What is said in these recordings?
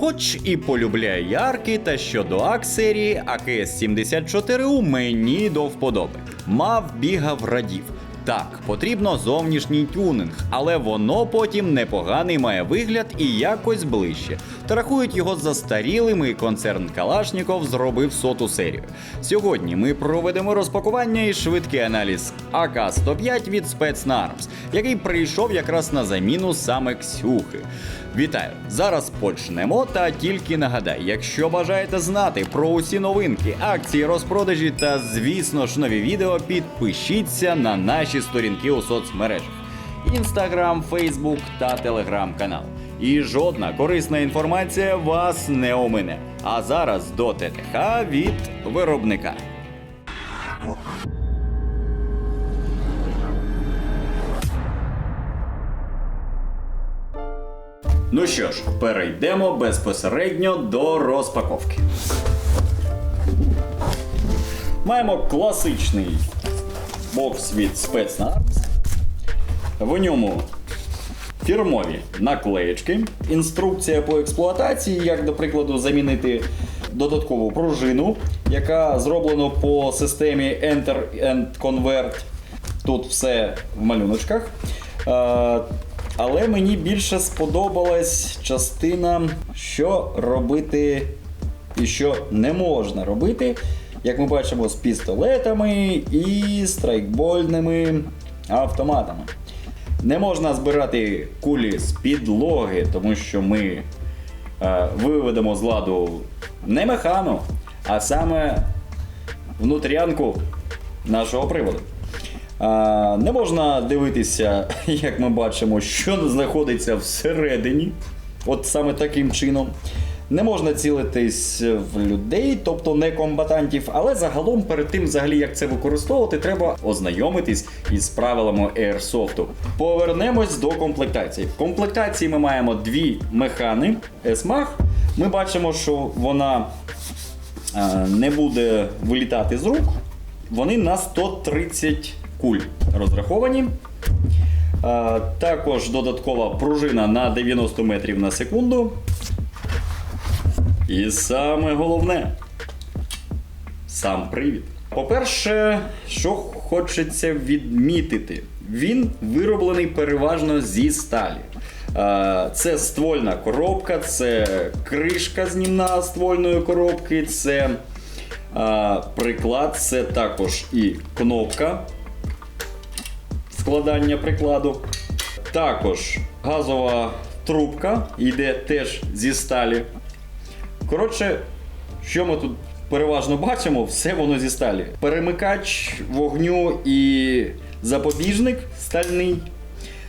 Хоч і полюбляю ярки, та щодо ак серії АКС-74У мені до вподоби. Мав, бігав, радів. Так, потрібно зовнішній тюнинг, але воно потім непоганий має вигляд і якось ближче. Та рахують його застарілим, і концерн Калашніков зробив соту серію. Сьогодні ми проведемо розпакування і швидкий аналіз АК-105 від спецнармс, який прийшов якраз на заміну саме Ксюхи. Вітаю! Зараз почнемо. Та тільки нагадаю, якщо бажаєте знати про усі новинки, акції, розпродажі та, звісно ж, нові відео, підпишіться на наші сторінки у соцмережах: Інстаграм, Фейсбук та Телеграм-канал. І жодна корисна інформація вас не омине. А зараз до ТТХ від виробника. Ну що ж, перейдемо безпосередньо до розпаковки. Маємо класичний бокс від спецнармс. В ньому фірмові наклеєчки, інструкція по експлуатації, як, до прикладу, замінити додаткову пружину, яка зроблена по системі Enter and Convert. Тут все в малюночках. Але мені більше сподобалась частина, що робити і що не можна робити. Як ми бачимо, з пістолетами і страйкбольними автоматами. Не можна збирати кулі з підлоги, тому що ми е, виведемо з ладу не механу, а саме внутрянку нашого приводу. Не можна дивитися, як ми бачимо, що знаходиться всередині, от саме таким чином. Не можна цілитись в людей, тобто не комбатантів, але загалом перед тим, взагалі, як це використовувати, треба ознайомитись із правилами Airsoft. Повернемось до комплектації. В комплектації ми маємо дві механи S-Mag. Ми бачимо, що вона е, не буде вилітати з рук. Вони на 130 куль розраховані. Е, Також додаткова пружина на 90 метрів на секунду. І саме головне сам привід. По-перше, що хочеться відмітити, він вироблений переважно зі сталі. Е, Це ствольна коробка, це кришка знімна ствольної коробки, це е, приклад, це також і кнопка складання прикладу. Також газова трубка йде теж зі сталі. Коротше, що ми тут переважно бачимо, все воно зі сталі. Перемикач вогню і запобіжник стальний,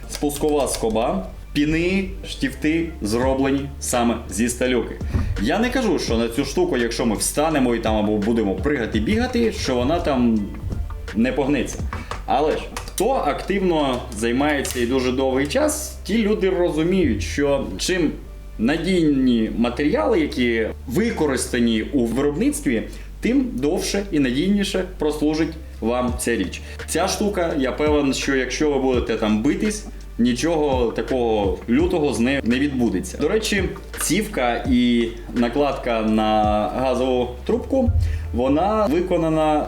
спускова скоба, піни, штифти зроблені саме зі сталюки. Я не кажу, що на цю штуку, якщо ми встанемо і там або будемо пригати бігати, що вона там не погнеться. Але ж хто активно займається і дуже довгий час, ті люди розуміють, що чим надійні матеріали, які використані у виробництві, тим довше і надійніше прослужить вам ця річ. Ця штука, я певен, що якщо ви будете там битись. Нічого такого лютого з нею не відбудеться. До речі, цівка і накладка на газову трубку вона виконана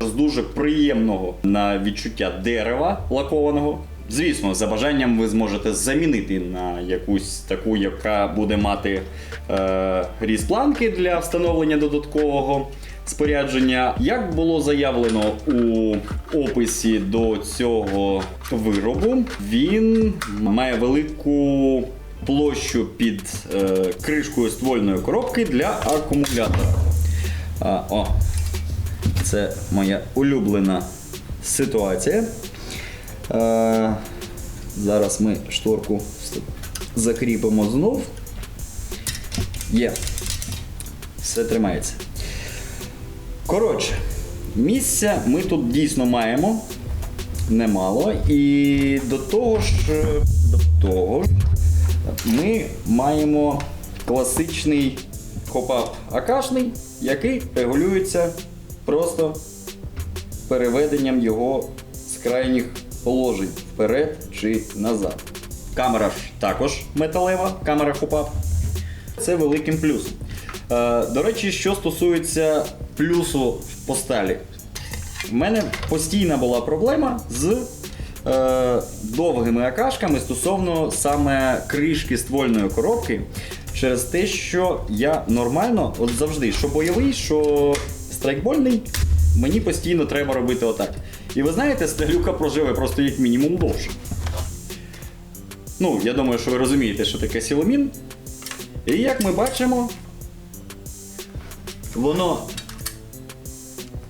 з дуже приємного на відчуття дерева лакованого. Звісно, за бажанням ви зможете замінити на якусь таку, яка буде мати е, різпланки для встановлення додаткового спорядження. Як було заявлено у описі до цього виробу, він має велику площу під е, кришкою ствольної коробки для акумулятора. А, о, це моя улюблена ситуація. Е, зараз ми шторку закріпимо знов. Є. Все тримається. Коротше, місця ми тут дійсно маємо немало. І до того ж, до того ж, ми маємо класичний хопап акашний, який регулюється просто переведенням його з крайніх положень вперед чи назад. Камера ж також металева, камера хопап. Це великим плюсом. Е, до речі, що стосується плюсу по сталі. В мене постійна була проблема з е, довгими акашками стосовно саме кришки ствольної коробки. Через те, що я нормально, от завжди, що бойовий, що страйкбольний, мені постійно треба робити отак. І ви знаєте, сталюка проживе просто як мінімум довше. Ну, я думаю, що ви розумієте, що таке сіломін. І як ми бачимо, воно.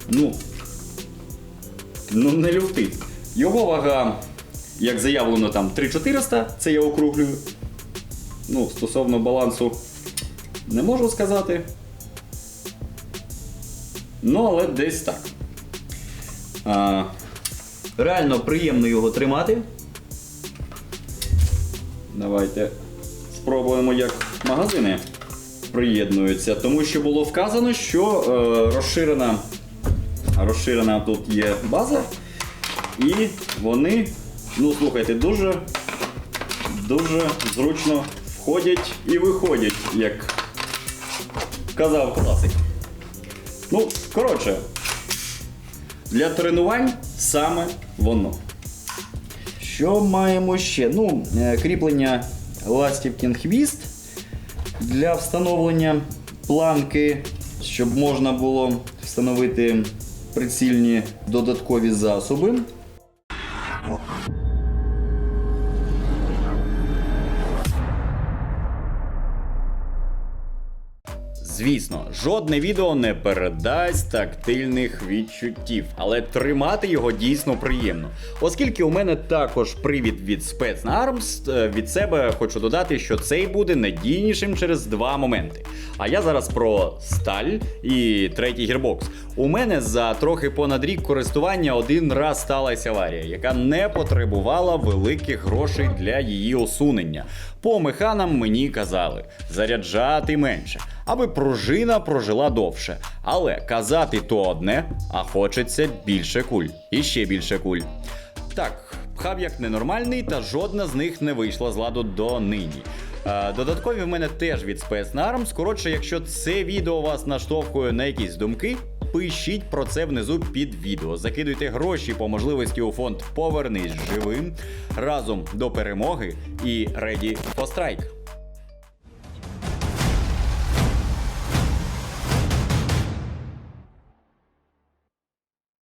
Ну, ну не люфтить. Його вага, як заявлено, там 3400, це я округлюю. Ну, стосовно балансу не можу сказати. Ну, але десь так. А, реально приємно його тримати. Давайте спробуємо, як магазини приєднуються. Тому що було вказано, що е, розширена, розширена тут є база. І вони, ну слухайте, дуже, дуже зручно входять і виходять, як казав класик. Ну, коротше, для тренувань саме воно. Що маємо ще? Ну, е, кріплення ластівкін хвіст для встановлення планки, щоб можна було встановити прицільні додаткові засоби. Звісно, жодне відео не передасть тактильних відчуттів, але тримати його дійсно приємно. Оскільки у мене також привід від спецнармс, е, від себе хочу додати, що цей буде надійнішим через два моменти. А я зараз про сталь і третій гірбокс. У мене за трохи понад рік користування один раз сталася аварія, яка не потребувала великих грошей для її усунення. По механам мені казали заряджати менше, аби пружина прожила довше. Але казати то одне, а хочеться більше куль. І ще більше куль. Так, пхав як ненормальний, та жодна з них не вийшла з ладу до нині. Е, Додаткові в мене теж від спецнарм. Коротше, якщо це відео вас наштовхує на якісь думки, пишіть про це внизу під відео. Закидуйте гроші по можливості у фонд Повернись живим разом до перемоги і Ready for Strike.